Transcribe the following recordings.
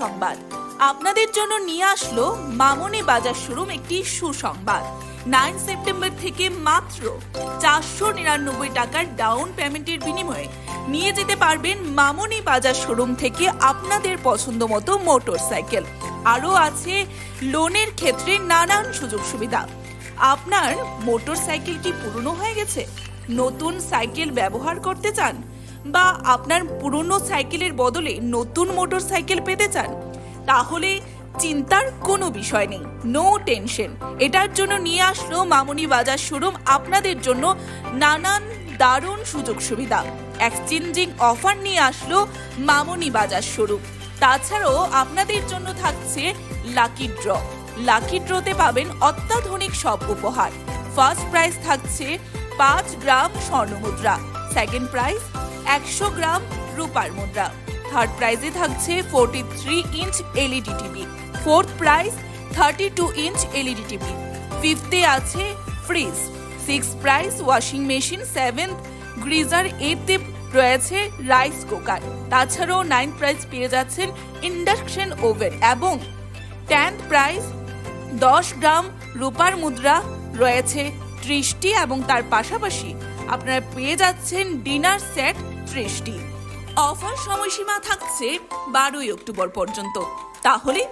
সংবাদ আপনাদের জন্য নিয়ে আসলো মামনি বাজার শোরুম একটি সুসংবাদ। নাইন সেপ্টেম্বর থেকে মাত্র চারশো নিরানব্বই টাকার ডাউন পেমেন্টের বিনিময়ে নিয়ে যেতে পারবেন মামনি বাজার শোরুম থেকে আপনাদের পছন্দ মতো মোটর সাইকেল আরও আছে লোনের ক্ষেত্রে নানান সুযোগ সুবিধা। আপনার মোটর সাইকেল কি পুরনো হয়ে গেছে? নতুন সাইকেল ব্যবহার করতে চান? বা আপনার পুরনো সাইকেলের বদলে নতুন মোটর সাইকেল পেতে চান, তাহলে চিন্তার কোনো বিষয় নেই নো টেনশন এটার জন্য নিয়ে আসলো মামুনি বাজার শোরুম আপনাদের জন্য নানান দারুণ সুযোগ সুবিধা। এক্সচেঞ্জিং অফার নিয়ে আসলো মামুনি বাজার শোরুম। তাছাড়াও আপনাদের জন্য থাকছে লাকি ড্র লাকি ড্রতে পাবেন অত্যাধুনিক সব উপহার। ফার্স্ট প্রাইজ থাকছে পাঁচ গ্রাম স্বর্ণমুদ্রা। সেকেন্ড প্রাইজ একশো গ্রাম রূপার মুদ্রা। থার্ড প্রাইজে থাকছে forty three inch LED TV fourth prize thirty two inch LED TV ফিফথে আছে fridge six prize washing machine seventh geyser এইটে রয়েছে রাইস কুকার তাছাড়াও নাইন প্রাইজ পেয়ে যাচ্ছেন ইন্ডাকশন ওভেন এবং টেন্থ প্রাইজ দশ গ্রাম রূপার মুদ্রা রয়েছে ত্রিশটি এবং তার পাশাপাশি আপনারা পেয়ে যাচ্ছেন ডিনার সেট ত্রিশটি অফার সময়সীমা থাকছে বারোই অক্টোবর পর্যন্ত। তাহলে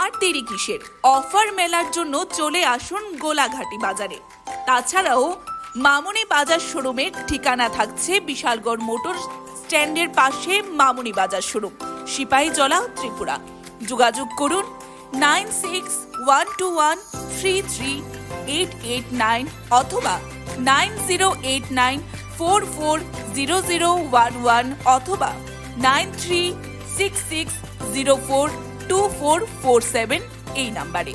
আর দেরি কিসের? অফার মেলার জন্য চলে আসুন গোলাঘাটি বাজারে। তাছাড়াও মামুনি বাজার শোরুমের ঠিকানা থাকছে বিশালগড় মোটর স্ট্যান্ডের পাশে মামুনি বাজার শোরুম, সিপাহীজলা, ত্রিপুরা। যোগাযোগ করুন nine six one two one three three eight eight nine অথবা nine zero eight nine four four zero zero one one অথবা nine three six six zero four two four four seven এই নাম্বারে।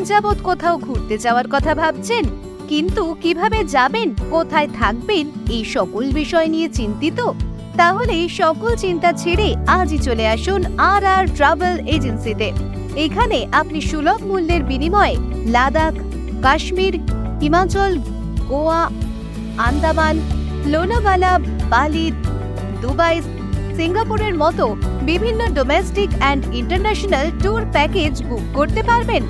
দীর্ঘদিন যাবৎ কোথাও ঘুরতে যাওয়ার কথা ভাবছেন, কিন্তু কীভাবে যাবেন, কোথায় থাকবেন, এই সকল বিষয় নিয়ে চিন্তিত? তাহলে সকল চিন্তা ছেড়ে আজই চলে আসুন আর আর ট্রাভেল এজেন্সিতে। এখানে আপনি সুলভ মূল্যের বিনিময়ে লাদাখ, কাশ্মীর, হিমাচল, গোয়া, আন্দামান, লোনাভালা, বালি, দুবাই, সিঙ্গাপুরের মতো বিভিন্ন domestic and international tour package book করতে পারবেন।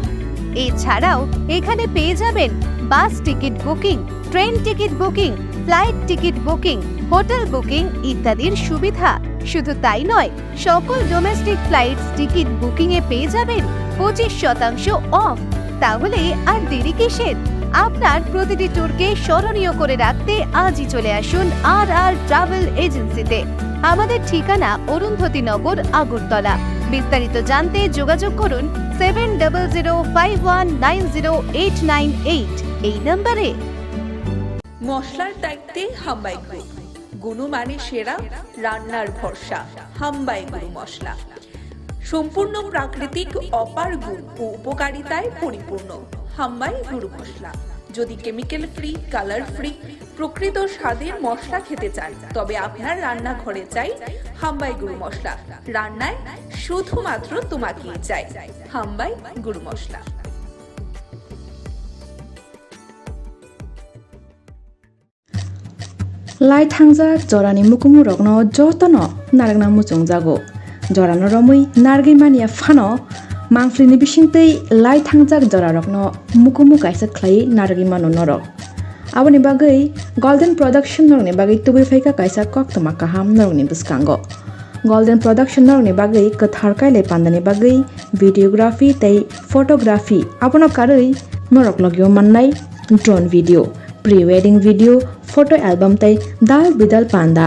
এছাড়াও এখানে পেয়ে যাবেন bus ticket booking, train ticket booking, flight ticket booking, hotel booking ইত্যাদির সুবিধা। শুধু তাই নয়, সকল ডোমেস্টিক ফ্লাইট টিকিট বুকিং এ পেয়ে যাবেন পঁচিশ শতাংশ অফ। তাহলে আর দেরি কিসের? আপনার প্রতিটি ট্যুরকে স্মরণীয় করে রাখতে আজই চলে আসুন আর আর ট্রাভেল এজেন্সিতে। আমাদের ঠিকানা অরুন্ধতী নগর, আগরতলা। বিস্তারিত জানতে যোগাযোগ করুন seven double zero five one nine zero eight nine eight এই নম্বরে। মশলার দায়িত্বে হাম্বাই গ্রুপ গুণমানে সেরা, রান্নার ভরসা, হাম্বাই গুরু মশলা। সম্পূর্ণ প্রাকৃতিক, অপার গুণ ও উপকারিতায় পরিপূর্ণ, হাম্বাই গুরু মশলা। যদি কেমিক্যাল ফ্রি কালার ফ্রি প্রকৃত স্বাদের মশলা খেতে চান, তবে আপনার রান্না চাই হাম্বাই গুরু মশলা। রান্নায় শুধুমাত্র তোমাকে চাই, হাম্বাই গুরু মশলা। লাই থাংজা জরানি মুকুমু, রগ্ন যত নারগনা মুচং জাগো। জরানো রমই নারগে মানিয়া ফানো mangflini bisingtei lai thangjak jora rokno mukumu kaisa khlai nargui mano norok aboni bagui golden production norni bagui tubui phaika kaisa koktoma kaham norni bwskango golden production norni bagui kathar kai kailai pandani bagui videography tei photography abono karui norok logio mannai drone video pre wedding video photo album তাই দাল বিদাল পান্দা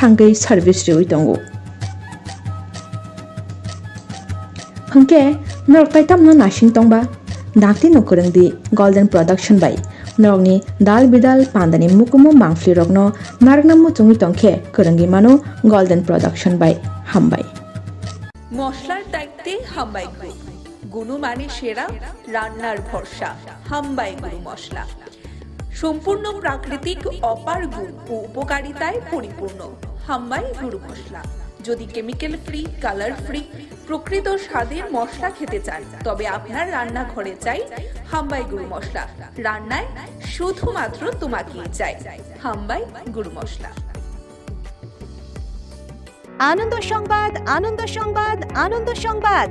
by dal bedal pandani bagै norok korongui mano nangui tongkhe golden production by korongdi norok norok wansugui tongkhana bahaki korongnai o production by जों bai korongnani bagै chini rijak ni bisingtei norok korongui mano kokduk number 9863115780 golden production hasteni korong korong thayono thangei service riwi tongo hongke norok taitamno nasing tongba dakti no korongdi golden production by norokni dal bidal pandani mukumu mangfli rokno narakna muchungi tongkhe korongi mano golden production by hambai মশলার দায়িত্বে হাম্বাই গুণমানে সেরা রান্নার ভরসা হাম্বাই গুরু মশলা সম্পূর্ণ প্রাকৃতিক অপার গুণ ও উপকারিতায় পরিপূর্ণ হাম্বাই গুরু মশলা যদি কেমিক্যাল ফ্রি কালার ফ্রি প্রকৃত স্বাদের মশলা খেতে চান, তবে আপনার রান্নাঘরে চাই হাম্বাই গুরু মশলা রান্নায় শুধুমাত্র তোমাকেই চাই হাম্বাই গুরু মশলা আনন্দ সংবাদ আনন্দ সংবাদ আনন্দ সংবাদ।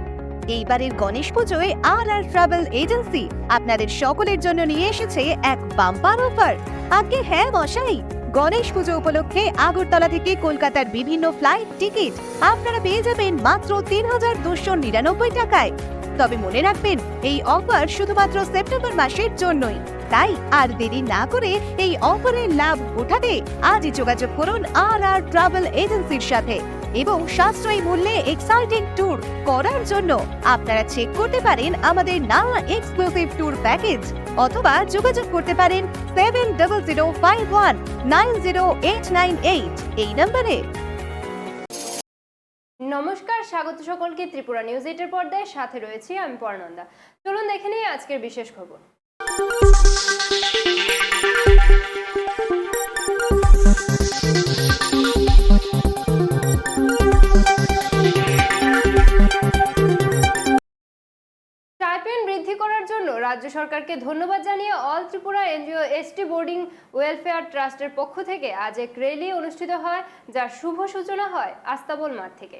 এইবারের গণেশ পুজোয় আর আর ট্রাভেল এজেন্সি আপনাদের সকলের জন্য নিয়ে এসেছে এক বাম্পার অফার আগে হ্যাঁ মশাই। গণেশ পুজো উপলক্ষে আগরতলা থেকে কলকাতার বিভিন্ন ফ্লাইট টিকিট। আপনারা পেয়ে যাবেন মাত্র তিন হাজার দুশো নিরানব্বই টাকায়। তবে মনে রাখবেন, এই অফার শুধুমাত্র সেপ্টেম্বর মাসের জন্যই। তাই আর দেরি না করে এই অফারের লাভ ওঠাতে আজই যোগাযোগ করুন আর আর ট্রাভেল এজেন্সির সাথে এবং সাশ্রয়ী মূল্যে এক্সাইটিং ট্যুর করার জন্য। আপনারা চেক করতে পারেন আমাদের নানা এক্সক্লুসিভ ট্যুর প্যাকেজ। অথবা যোগাযোগ করতে পারেন seven double zero five one nine zero eight nine eight এই নম্বরে। নমস্কার, স্বাগত সকলকে ত্রিপুরা নিউজ এইটের পর্দায়। সাথে রয়েছি আমি পর্ণন্দা। চলুন দেখে নিই আজকের বিশেষ খবর। স্টাইপেন্ড করার জন্য রাজ্য সরকারকে ধন্যবাদ জানিয়ে all Tripura NGO ST boarding welfare ট্রাস্টের পক্ষ থেকে আজ এক র্যালি অনুষ্ঠিত হয়, যার শুভ সূচনা হয় আস্তাবল মাঠ থেকে।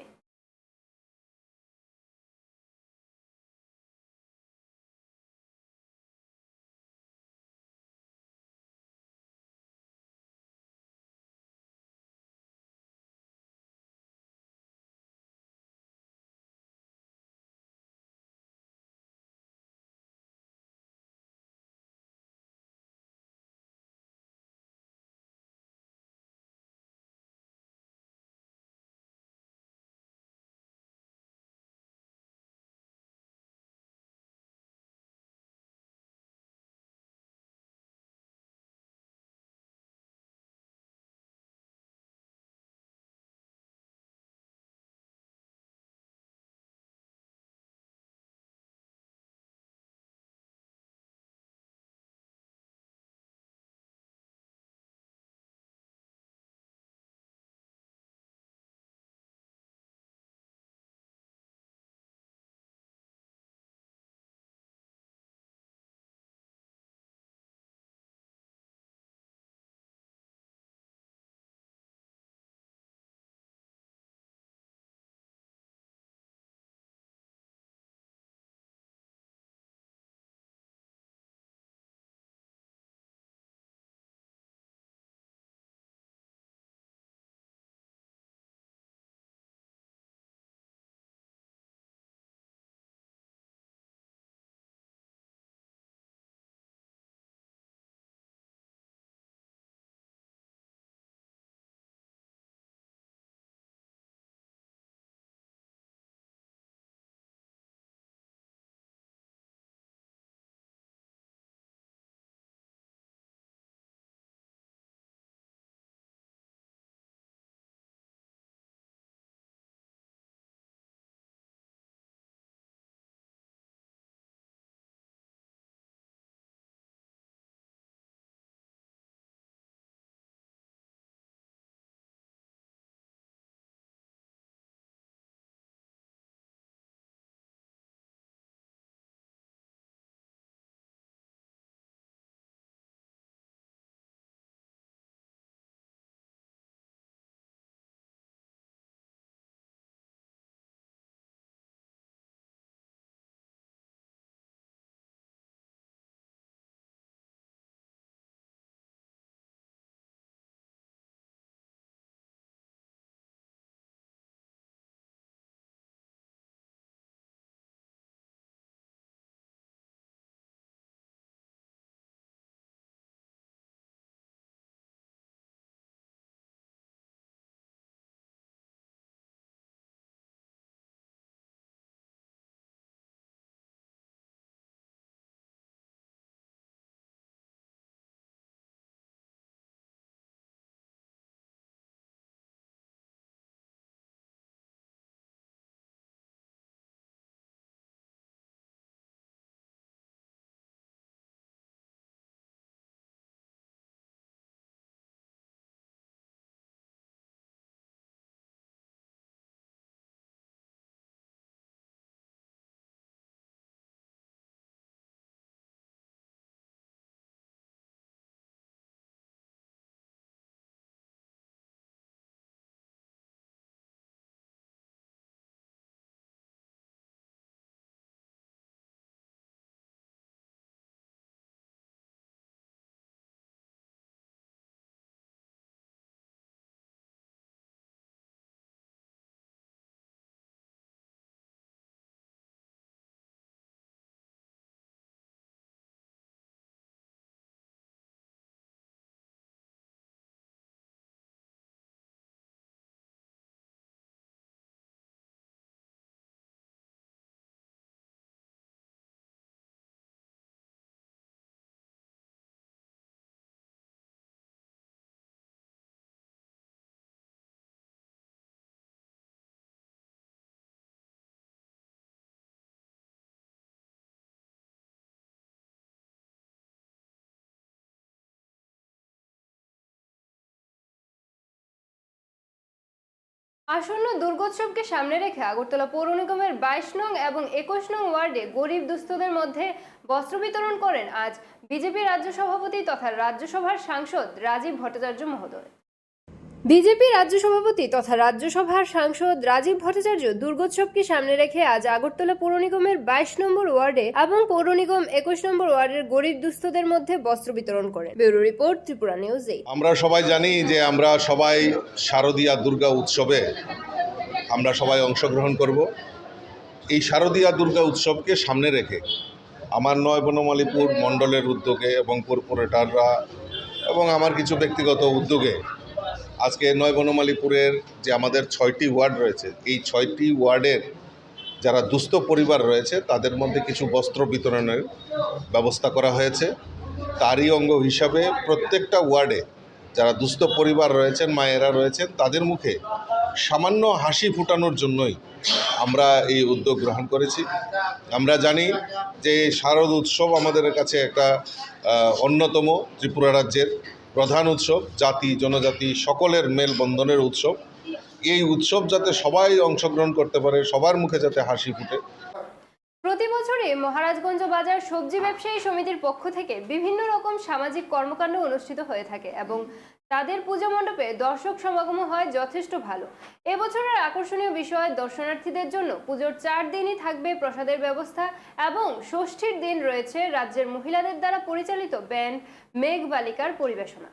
আসন্ন দুর্গোৎসবকে সামনে রেখে আগরতলা পৌর নিগমের বাইশ নং এবং একুশ নং ওয়ার্ডে গরিব দুস্থদের মধ্যে বস্ত্র বিতরণ করেন আজ বিজেপি রাজ্য সভাপতি তথা রাজ্যসভার সাংসদ রাজীব ভট্টাচার্য মহোদয়। বিজেপি রাজ্য সভাপতি তথা রাজ্যসভার সাংসদ রাজীব ভট্টাচার্য দুর্গোৎসবকে সামনে রেখে আজ আগরতলা পৌর নিগমের বাইশ নম্বর ওয়ার্ডে এবং পৌর নিগম একুশ নম্বর ওয়ার্ডের গরিব দুস্থদের মধ্যে বস্ত্র বিতরণ করেন। ব্যুরো রিপোর্ট, ত্রিপুরা নিউজ আমরা সবাই জানি যে আমরা সবাই শারদীয়া দুর্গা উৎসবে আমরা সবাই অংশগ্রহণ করব। এই শারদীয়া দুর্গা উৎসবকে সামনে রেখে আমার নয় বনমালীপুর মণ্ডলের উদ্যোগে এবং কর্পোরেটররা এবং আমার কিছু ব্যক্তিগত উদ্যোগে আজকে নয় বনমালীপুরের যে আমাদের ছয়টি ওয়ার্ড রয়েছে, এই ছয়টি ওয়ার্ডের যারা দুস্থ পরিবার রয়েছে, তাদের মধ্যে কিছু বস্ত্র বিতরণের ব্যবস্থা করা হয়েছে। তারই অঙ্গ হিসাবে প্রত্যেকটা ওয়ার্ডে যারা দুস্থ পরিবার রয়েছেন, মায়েরা রয়েছেন, তাদের মুখে সামান্য হাসি ফুটানোর জন্যই আমরা এই উদ্যোগ গ্রহণ করেছি। আমরা জানি যে শারদ উৎসব আমাদের কাছে একটা অন্যতম ত্রিপুরা রাজ্যের প্রধান উৎসব, জাতি, জনজাতি, সকলের মেলবন্ধনের উৎসব। এই উৎসব যাতে সবাই অংশগ্রহণ করতে পারে, সবার মুখে যাতে হাসি ফুটে। প্রতি বছরই মহারাজগঞ্জ বাজার সবজি ব্যবসায়ী সমিতির পক্ষ থেকে বিভিন্ন রকম সামাজিক কর্মকাণ্ড অনুষ্ঠিত হয়ে থাকে এবং তাদের পূজা মণ্ডপে দর্শক সমাগম হয় যথেষ্ট ভালো। এবছরের আকর্ষণীয় বিষয় দর্শনার্থীদের জন্য পুজোর চার দিনই থাকবে প্রসাদের ব্যবস্থা এবং ষষ্ঠীর দিন রয়েছে রাজ্যের মহিলাদের দ্বারা পরিচালিত ব্যান্ড মেঘ বালিকার পরিবেশনা।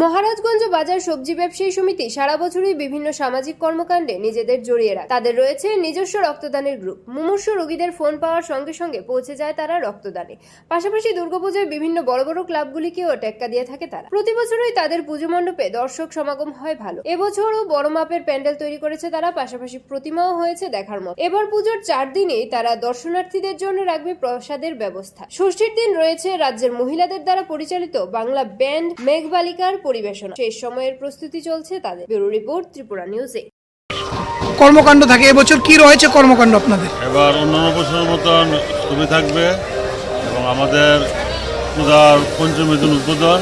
মহারাজগঞ্জ বাজার সবজি ব্যবসায়ী সমিতি সারা বছরই বিভিন্ন সামাজিক কর্মকাণ্ডে নিজেদের জড়িয়ে রাখে। তাদের রয়েছে নিজস্ব রক্তদানের গ্রুপ। মুমূর্ষ রোগীদের ফোন পাওয়ার সঙ্গে সঙ্গে পৌঁছে যায় তারা রক্তদানে। পাশাপাশি দুর্গাপূজায় বিভিন্ন বড় বড় ক্লাবগুলিকেও টেক্কা দিয়ে থাকে তারা। প্রতি বছরই তাদের পুজো মণ্ডপে দর্শক সমাগম হয় ভালো। এবছরও বড় মাপের প্যান্ডেল তৈরি করেছে তারা, পাশাপাশি প্রতিমাও হয়েছে দেখার মতো। এবার পুজোর চার দিনেই তারা দর্শনার্থীদের জন্য রাখবে প্রসাদের ব্যবস্থা। ষষ্ঠীর দিন রয়েছে রাজ্যের মহিলাদের দ্বারা পরিচালিত বাংলা ব্যান্ড মেঘবালিকার পরিবেশনা শেষ সময়ের প্রস্তুতি চলছে তাদের। ব্যুরো রিপোর্ট ত্রিপুরা নিউজে। কর্মকাণ্ড থাকে এবছর কি রয়েছে কর্মকাণ্ড আপনাদের? এবার অন্যান্য বছরের মতন ছবি থাকবে এবং আমাদের পূজার পঞ্চমী দিন উদ্বোধন।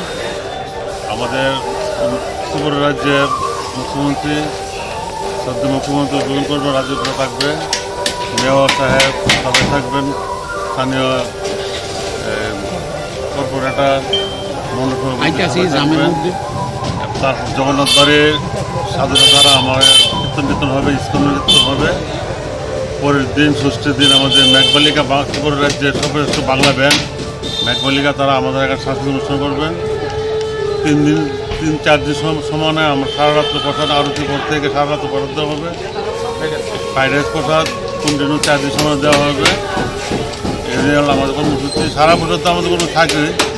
আমাদের ত্রিপুরা রাজ্যের মুখ্যমন্ত্রী সদ্য মুখ্যমন্ত্রী উদ্বোধন করবে রাজ্যগুলো থাকবে। মেয়র সাহেব সবাই থাকবেন স্থানীয় কর্পোরেটর তারপর জগন্নাথ বাড়ির সাধুরা দ্বারা আমার কীর্তন কীর্তন হবে ইস্কন হবে পরের দিন, ষষ্ঠীর দিন আমাদের মেঘবালিকা বা- ত্রিপুরা রাজ্যের সর্বশ্রেষ্ঠ বাংলা ব্যান্ড মেঘবালিকা তারা আমাদের এখানে সাংস্কৃতিক অনুষ্ঠান করবেন। তিন দিন, তিন, চার দিন সমানে আমরা সারা রাত্র প্রসাদ, আরতি করতে থেকে সারা রাত্র প্রসাদ দেওয়া হবে। ফ্রাইড রাইস প্রসাদ, কন্টিনিউ চার দিন সময় দেওয়া হবে। এই হলো আমাদের কর্মসূচি, সারা বছর তো আমাদের কোনো থাকে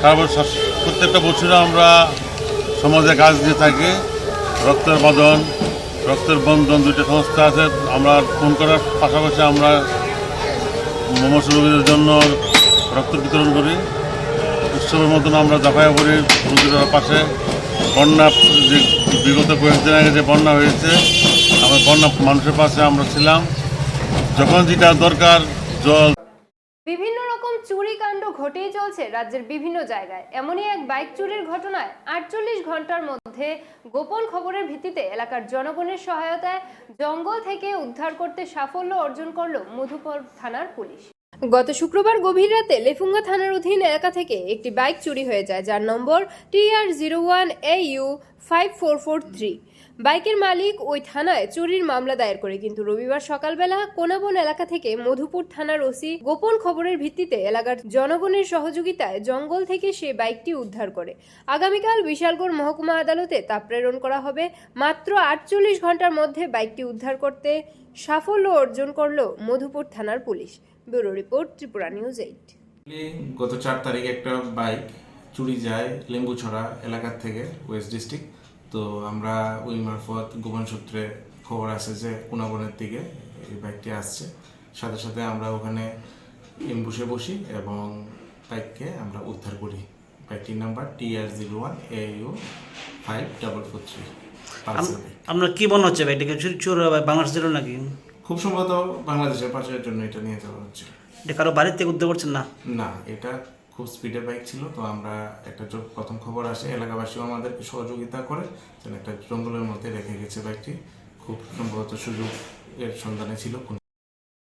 সারা বছর প্রত্যেকটা বছরে আমরা সমাজে কাজ দিয়ে থাকি। রক্তের বদন, রক্তের বন্ধন দুইটা সংস্থা আছে। আমরা ফোন করার পাশাপাশি আমরা মমস রোগীদের জন্য রক্ত বিতরণ করি। উৎসবের মতন আমরা জাফাইয়া করি রোগীদের পাশে। বন্যা যে বিগত কয়েকদিন আগে যে বন্যা হয়েছে, আমরা বন্যা মানুষের পাশে আমরা ছিলাম। যখন যেটা দরকার, জল বিভিন্ন রকম চুরি কাণ্ড ঘটেই চলছে রাজ্যের বিভিন্ন জায়গায়। এমনই এক বাইক চুরির ঘটনায় আটচল্লিশ ঘণ্টার মধ্যে গোপন খবরের ভিত্তিতে এলাকার জনগণের সহায়তায় জঙ্গল থেকে উদ্ধার করতে সাফল্য অর্জন করল মধুপুর থানার পুলিশ। গত শুক্রবার গভীর রাতে লেফুঙ্গা থানার অধীন এলাকা থেকে একটি বাইক চুরি হয়ে যায়, যার number TR zero one A U five four four three. বাইকের মালিক ওই থানায় চুরির মামলা দায়ের করে, কিন্তু রবিবার সকালবেলা কোনাবন এলাকা থেকে মধুপুর থানার ওসি গোপন খবরের ভিত্তিতে এলাকার জনগণের সহযোগিতায় জঙ্গল থেকে সে বাইকটি উদ্ধার করে। আগামীকাল বিশালগড় মহকুমা আদালতে তা প্রেরণ করা হবে। মাত্র আটচল্লিশ ঘণ্টার মধ্যে বাইকটি উদ্ধার করতে সাফল্য অর্জন করল মধুপুর থানার police. Bureau report, Tripura news eight. গত চার তারিখে একটা বাইক চুরি যায় লেম্বুছড়া এলাকার থেকে ওয়েস্ট ডিস্ট্রিক্ট। তো আমরা ওই মারফত গোপন সূত্রে খবর আসে যে কুনাবনের দিকে এই বাইকটি আসছে। সাথে সাথে আমরা ওখানে এম্বুসে বসি এবং বাইককে আমরা উদ্ধার করি। বাইকটির number T R zero one A U five double four three. আপনার কি মনে হচ্ছে ভাই? এটাকে চুরি চোর বাংলাদেশের নাকি? খুব সম্ভবত বাংলাদেশের পাশের জন্য এটা নিয়ে যাওয়া হচ্ছে। এটা কারও বাড়ির থেকে উদ্ধার করছেন না? না এটা খুব স্পিডে বাইক ছিল, তো আমরা একটা প্রথম খবর আসে, এলাকাবাসীও আমাদেরকে সহযোগিতা করে, যেন একটা জঙ্গলের মধ্যে রেখে গেছে বাইকটি খুব সম্ভবত সুযোগ এর সন্ধানে ছিল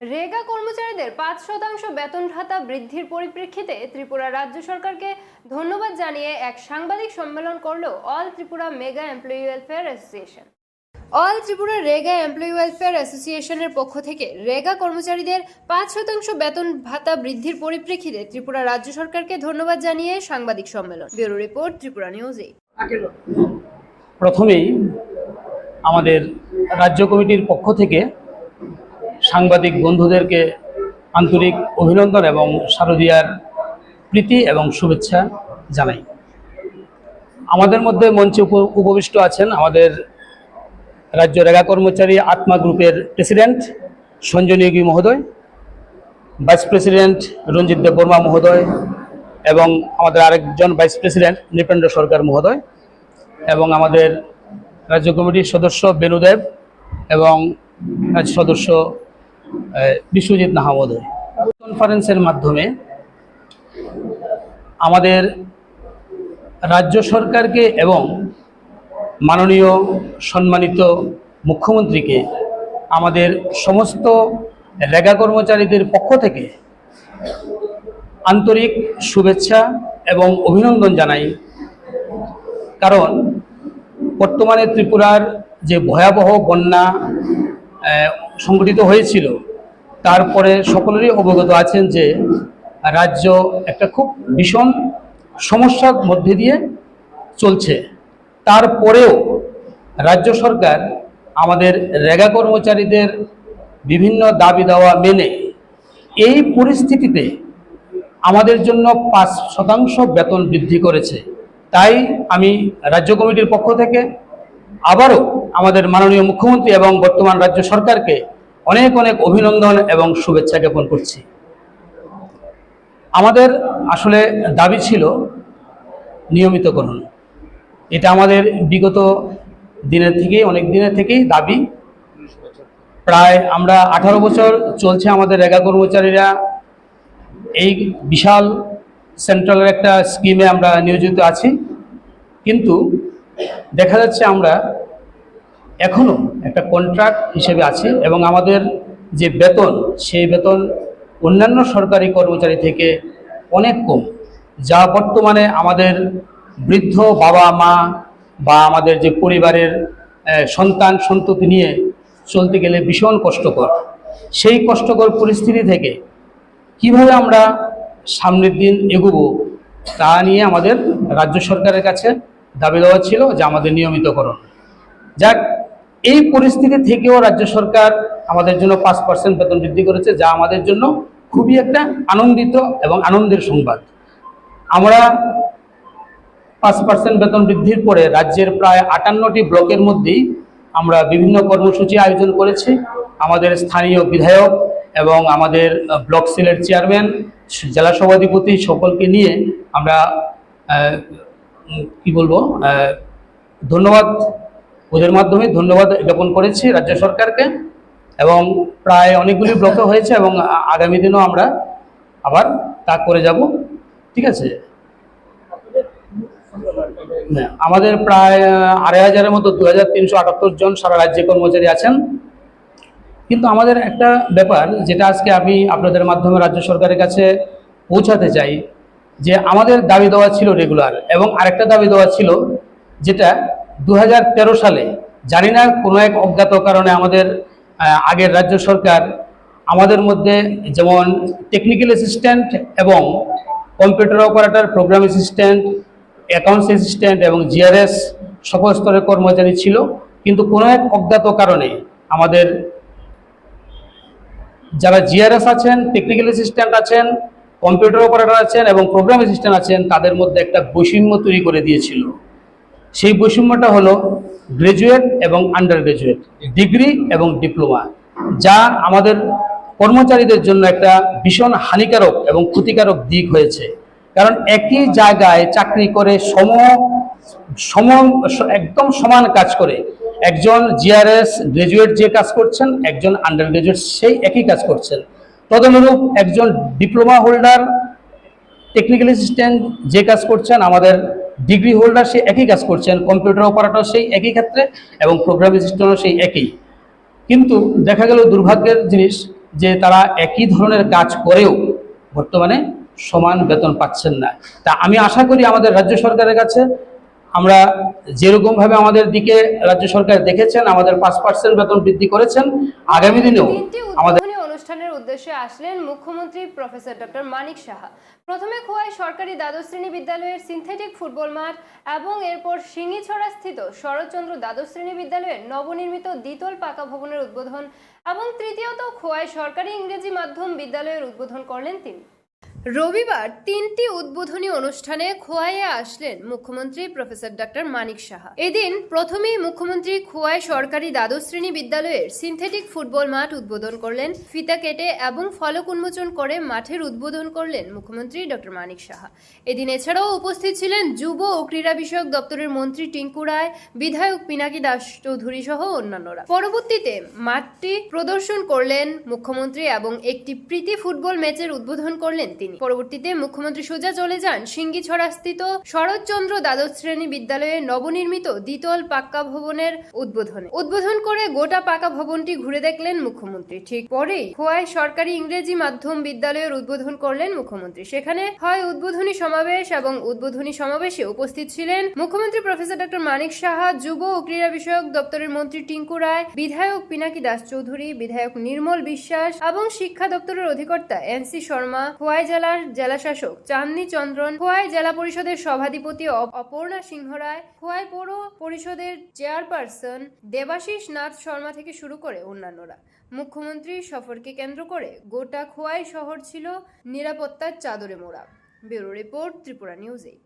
রেগা কর্মচারীদের পাঁচ শতাংশ বেতন ভাতা বৃদ্ধির পরিপ্রেক্ষিতে ত্রিপুরা রাজ্য সরকারকে ধন্যবাদ জানিয়ে এক সাংবাদিক সম্মেলন করল all Tripura mega employee welfare association all Tripura Rega employee welfare অ্যাসোসিয়েশনের পক্ষ থেকে রেগা কর্মচারীদের পাঁচ শতাংশ বেতন ভাতা বৃদ্ধির পরিপ্রেক্ষিতে ত্রিপুরা রাজ্য সরকারকে ধন্যবাদ জানিয়ে সাংবাদিক সম্মেলন। ব্যুরো রিপোর্ট, ত্রিপুরা নিউজ প্রথমেই আমাদের রাজ্য কমিটির পক্ষ থেকে সাংবাদিক বন্ধুদেরকে আন্তরিক অভিনন্দন এবং শারদীয়ার প্রীতি এবং শুভেচ্ছা জানাই। আমাদের মধ্যে মঞ্চে উপ- উপবিষ্ট আছেন আমাদের রাজ্য রেগা কর্মচারী আত্মা গ্রুপের প্রেসিডেন্ট সঞ্জয় মহোদয়, ভাইস প্রেসিডেন্ট রঞ্জিত দেব বর্মা মহোদয় এবং আমাদের আরেকজন ভাইস প্রেসিডেন্ট নৃপেন্দ্র সরকার মহোদয় এবং আমাদের রাজ্য কমিটির সদস্য বেনুদেব এবং সদস্য বিশ্বজিৎ নাহা মহোদয়। কনফারেন্সের মাধ্যমে আমাদের রাজ্য সরকারকে এবং মাননীয় সম্মানিত মুখ্যমন্ত্রীকে, আমাদের সমস্ত রেগা কর্মচারীদের পক্ষ থেকে আন্তরিক শুভেচ্ছা এবং অভিনন্দন জানাই। কারণ বর্তমানে ত্রিপুরার যে ভয়াবহ বন্যা সংঘটিত হয়েছিল তারপরে সকলেরই অবগত আছেন যে রাজ্য একটা খুব ভীষণ সমস্যার মধ্যে দিয়ে চলছে। তারপরেও রাজ্য সরকার আমাদের রেগা কর্মচারীদের বিভিন্ন দাবি দেওয়া মেনে এই পরিস্থিতিতে আমাদের জন্য পাঁচ শতাংশ বেতন বৃদ্ধি করেছে। তাই আমি রাজ্য কমিটির পক্ষ থেকে আবারও আমাদের মাননীয় মুখ্যমন্ত্রী এবং বর্তমান রাজ্য সরকারকে অনেক অনেক অভিনন্দন এবং শুভেচ্ছা জ্ঞাপন করছি। আমাদের আসলে দাবি ছিল নিয়মিতকরণ। এটা আমাদের বিগত দিনের থেকেই, অনেক দিনের থেকেই দাবি। প্রায় আমরা আঠারো বছর চলছে আমাদের রেগা কর্মচারীরা। এই বিশাল সেন্ট্রালের একটা স্কিমে আমরা নিয়োজিত আছি। কিন্তু দেখা যাচ্ছে আমরা এখনও একটা কন্ট্রাক্ট হিসেবে আছি এবং আমাদের যে বেতন, সেই বেতন অন্যান্য সরকারি কর্মচারী থেকে অনেক কম। যা বর্তমানে আমাদের বৃদ্ধ বাবা মা বা আমাদের যে পরিবারের সন্তান সন্ততি নিয়ে চলতে গেলে ভীষণ কষ্টকর। সেই কষ্টকর পরিস্থিতি থেকে কীভাবে আমরা সামনের দিন এগোবো তা নিয়ে আমাদের রাজ্য সরকারের কাছে দাবি দেওয়া ছিল যে আমাদের নিয়মিতকরণ। যাক, এই পরিস্থিতি থেকেও রাজ্য সরকার আমাদের জন্য পাঁচ পার্সেন্ট বেতন বৃদ্ধি করেছে, যা আমাদের জন্য খুবই একটা আনন্দিত এবং আনন্দের সংবাদ। আমরা পাঁচ পার্সেন্ট বেতন বৃদ্ধির পরে রাজ্যের প্রায় আটান্নটি ব্লকের মধ্যেই আমরা বিভিন্ন কর্মসূচি আয়োজন করেছি। আমাদের স্থানীয় বিধায়ক এবং আমাদের ব্লক সেলের চেয়ারম্যান, জেলা সভাধিপতি সকলকে নিয়ে আমরা কি বলব ধন্যবাদ ওদের মাধ্যমে ধন্যবাদ জ্ঞাপন করেছি রাজ্য সরকারকে এবং প্রায় অনেকগুলি ব্লকে হয়েছে এবং আগামী দিনও আমরা আবার তা করে যাব। ঠিক আছে? আমাদের প্রায় আড়াই হাজারের মতো দু হাজার তিনশো আটাত্তর জন সারা রাজ্যে কর্মচারী আছেন। কিন্তু আমাদের একটা ব্যাপার, যেটা আজকে আমি আপনাদের মাধ্যমে রাজ্য সরকারের কাছে পৌঁছাতে চাই, যে আমাদের দাবি দেওয়া ছিল রেগুলার, এবং আরেকটা দাবি দেওয়া ছিল, যেটা দু হাজার তেরো সালে, জানি না কোনো এক অজ্ঞাত কারণে আমাদের আগের রাজ্য সরকার আমাদের মধ্যে যেমন টেকনিক্যাল অ্যাসিস্ট্যান্ট এবং computer operator programme assistant accounts assistant এবং জিআরএস সকল স্তরের কর্মচারী ছিল, কিন্তু কোনো এক অজ্ঞাত কারণে আমাদের যারা জিআরএস আছেন টেকনিক্যাল অ্যাসিস্ট্যান্ট আছেন কম্পিউটার অপারেটর আছেন এবং প্রোগ্রাম অ্যাসিস্ট্যান্ট আছেন, তাদের মধ্যে একটা বৈষম্য তৈরি করে দিয়েছিল। সেই বৈষম্যটা হলো গ্রাজুয়েট এবং আন্ডার গ্রাজুয়েট ডিগ্রি এবং ডিপ্লোমা যা আমাদের কর্মচারীদের জন্য একটা ভীষণ হানিকারক এবং ক্ষতিকারক দিক হয়েছে। কারণ একই জায়গায় চাকরি করে সম সম একদম সমান কাজ করে। একজন জিআরএস গ্রাজুয়েট যে কাজ করছেন, একজন আন্ডার গ্রাজুয়েট সেই একই কাজ করছেন। তদনুরূপ একজন ডিপ্লোমা হোল্ডার টেকনিক্যাল অ্যাসিস্ট্যান্ট যে কাজ করছেন, আমাদের ডিগ্রি হোল্ডার সে একই কাজ করছেন কম্পিউটার অপারেটর সেই একই ক্ষেত্রে এবং প্রোগ্রাম অ্যাসিস্ট্যান্টও সেই একই। কিন্তু দেখা গেল দুর্ভাগ্যের জিনিস যে তারা একই ধরনের কাজ করেও বর্তমানে সমান বেতন পাচ্ছেন না। তা আমি আশা করি আমাদের রাজ্য সরকারের কাছে আমরা যেরকমভাবে আমাদের দিকে রাজ্য সরকার দেখেছেন আমাদের পাঁচ পার্সেন্ট বেতন বৃদ্ধি করেছেন আগামী দিনেও আমাদের অনুষ্ঠানের উদ্দেশ্যে আসলেন মুখ্যমন্ত্রী প্রফেসর ডক্টর মানিক সাহা। প্রথমে খোয়াই সরকারি দ্বাদশ শ্রেণি বিদ্যালয়ের সিনথেটিক ফুটবল মাঠ এবং এরপর সিঙ্গিছড়া স্থিত শরৎচন্দ্র দ্বাদশ শ্রেণি বিদ্যালয়ের নবনির্মিত দ্বিতল পাকা ভবনের উদ্বোধন এবং তৃতীয়ত খোয়াই সরকারি ইংরেজি মাধ্যম বিদ্যালয়ের উদ্বোধন করলেন তিনি। রবিবার তিনটি উদ্বোধনী অনুষ্ঠানে খোয়াইয়ে আসলেন মুখ্যমন্ত্রী প্রফেসর ডক্টর মানিক সাহা। এদিন প্রথমেই মুখ্যমন্ত্রী খোয়াই সরকারি দ্বাদশ শ্রেণি বিদ্যালয়ের সিনথেটিক ফুটবল মাঠ উদ্বোধন করলেন, ফিতা কেটে এবং ফলক উন্মোচন করে মাঠের উদ্বোধন করলেন মুখ্যমন্ত্রী ডক্টর মানিক সাহা। এদিন এছাড়াও উপস্থিত ছিলেন যুব ও ক্রীড়া বিষয়ক দপ্তরের মন্ত্রী টিঙ্কু রায়, বিধায়ক পিনাকি দাস চৌধুরী সহ অন্যান্যরা। পরবর্তীতে মাঠটি প্রদর্শন করলেন মুখ্যমন্ত্রী এবং একটি প্রীতি ফুটবল ম্যাচের উদ্বোধন করলেন তিনি। পরবর্তীতে মুখ্যমন্ত্রী সোজা চলে যান সিঙ্গিছড়া স্থিত শরৎচন্দ্র দ্বাদশ শ্রেণি বিদ্যালয়ে নবনির্মিত দ্বিতল পাক্কা ভবনের উদ্বোধনে। উদ্বোধন করে গোটা পাকা ভবনটি ঘুরে দেখলেন মুখ্যমন্ত্রী। ঠিক পরেই খোয়াই সরকারি ইংরেজি মাধ্যম বিদ্যালয়ের উদ্বোধন করলেন মুখ্যমন্ত্রী। সেখানে হয় উদ্বোধনী সমাবেশ এবং উদ্বোধনী সমাবেশে উপস্থিত ছিলেন মুখ্যমন্ত্রী প্রফেসর ডক্টর মানিক সাহা, যুব ও ক্রীড়া বিষয়ক দপ্তরের মন্ত্রী টিঙ্কু রায়, বিধায়ক পিনাকি দাস চৌধুরী, বিধায়ক নির্মল বিশ্বাস এবং শিক্ষা দপ্তরের অধিকর্তা এনসি শর্মা খোয়াই জেলার জেলা শাসক চাঁদনী চন্দ্রন, খোয়াই জেলা পরিষদের সভাধিপতি অপ- অপর্ণা সিংহ রায় খোয়াই পৌর পরিষদের চেয়ারপারসন দেবাশিস নাথ শর্মা থেকে শুরু করে অন্যান্যরা। মুখ্যমন্ত্রীর সফরকে কেন্দ্র করে গোটা খোয়াই শহর ছিল নিরাপত্তার চাদরে মোড়া। Bureau report, Tripura news eight.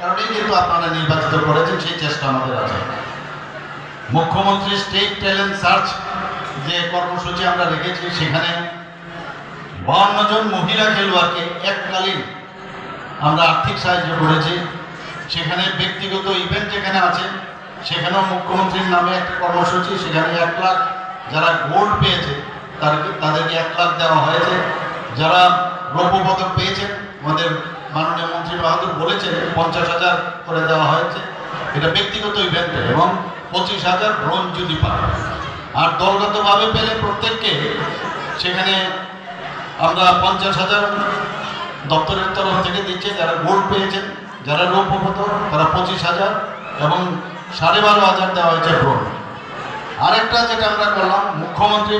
কারণেই কিন্তু আপনারা নির্বাচিত করেছেন, সেই চেষ্টা আমাদের আছে। মুখ্যমন্ত্রী স্টেট ট্যালেন্ট সার্চ যে কর্মসূচি আমরা রেখেছি, সেখানে বাহান্ন জন মহিলা খেলোয়াড়কে এককালীন আমরা আর্থিক সাহায্য করেছি। সেখানে ব্যক্তিগত ইভেন্ট যেখানে আছে। সেখানেও মুখ্যমন্ত্রীর নামে একটা কর্মসূচি, সেখানে এক লাখ যারা গোল্ড পেয়েছে, তাদেরকে তাদেরকে এক লাখ দেওয়া হয়েছে। যারা রৌপ্য পদক পেয়েছেন, আমাদের মাননীয় মন্ত্রী বাহাদুর বলেছেন, পঞ্চাশ হাজার করে দেওয়া হয়েছে। এটা ব্যক্তিগত ইভেন্টে এবং পঁচিশ হাজার ব্রোঞ্জ যদি পায়। আর দলগতভাবে পেলে প্রত্যেককে, সেখানে আমরা পঞ্চাশ হাজার দপ্তরের তরফ থেকে দিচ্ছে, যারা গোল্ড পেয়েছেন, যারা রৌপ্য পদক তারা পঁচিশ হাজার এবং সাড়ে বারো হাজার দেওয়া হয়েছে ব্রোঞ্জ আরেকটা যেটা আমরা করলাম মুখ্যমন্ত্রী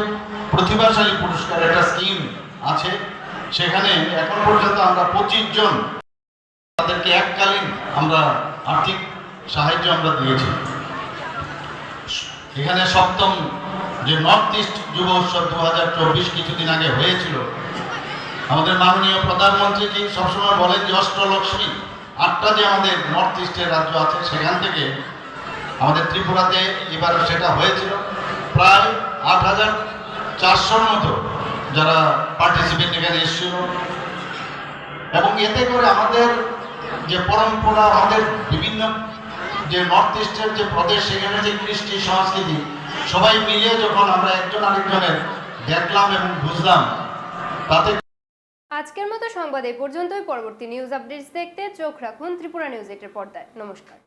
প্রতিভাশালী পুরস্কার, একটা স্কিম আছে। সেখানে এখন পর্যন্ত আমরা পঁচিশ জন তাদেরকে এককালীন আমরা আর্থিক সাহায্য আমরা দিয়েছি। এখানে সপ্তম যে নর্থ ইস্ট যুব উৎসব দু হাজার চব্বিশ কিছুদিন আগে হয়েছিল, আমাদের মাননীয় প্রধানমন্ত্রী কি সবসময় বলেন যে অষ্টলক্ষ্মী, আটটা যে আমাদের নর্থ ইস্টের রাজ্য আছে সেখান থেকে আমাদের ত্রিপুরাতে এবার সেটা হয়েছিল। প্রায় আট হাজার চারশোর মতো যারা পার্টিসিপেন্ট এখানে এসেছিল। এবং এতে করে আমাদের যে পরম্পরা, আমাদের বিভিন্ন যে নর্থ ইস্টের যে প্রদেশ, সেখানে যে কৃষ্টি সংস্কৃতি সবাই মিলে যখন আমরা একজন আরেকজনের দেখলাম এবং বুঝলাম, তাতে আজকের মতো সংবাদ এই পর্যন্তই। পরবর্তী নিউজ আপডেটস দেখতে চোখ রাখুন ত্রিপুরা নিউজ এইটের পর্দায়। নমস্কার।